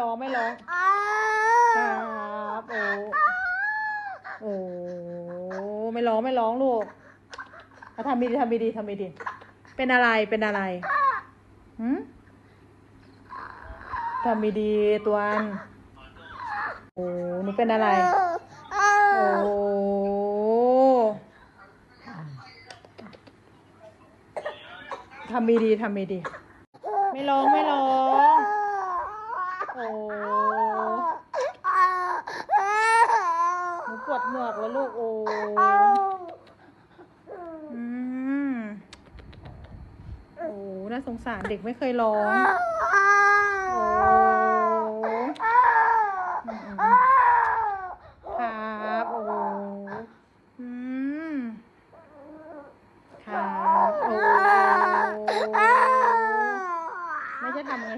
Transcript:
ร้องไม่ร้องครับโอ้โอ้ไม่ร้องไม่ร้องลูกเอาทำดีๆทำดีๆทำดีๆเป็นอะไรเป็นอะไรหืมทำดีๆตัวอันโอ้หนูเป็นอะไรโอ้ทำดีๆทำดีๆไม่ร้องไม่ร้อง โอ้หปวดหนอกแล้วลูกโอ้อืมโอ้น่าสงสารเด็กไม่เคยร้อง โอ้ครับโอ้อืมครับโอ้ไม่ใช่ทำอะไร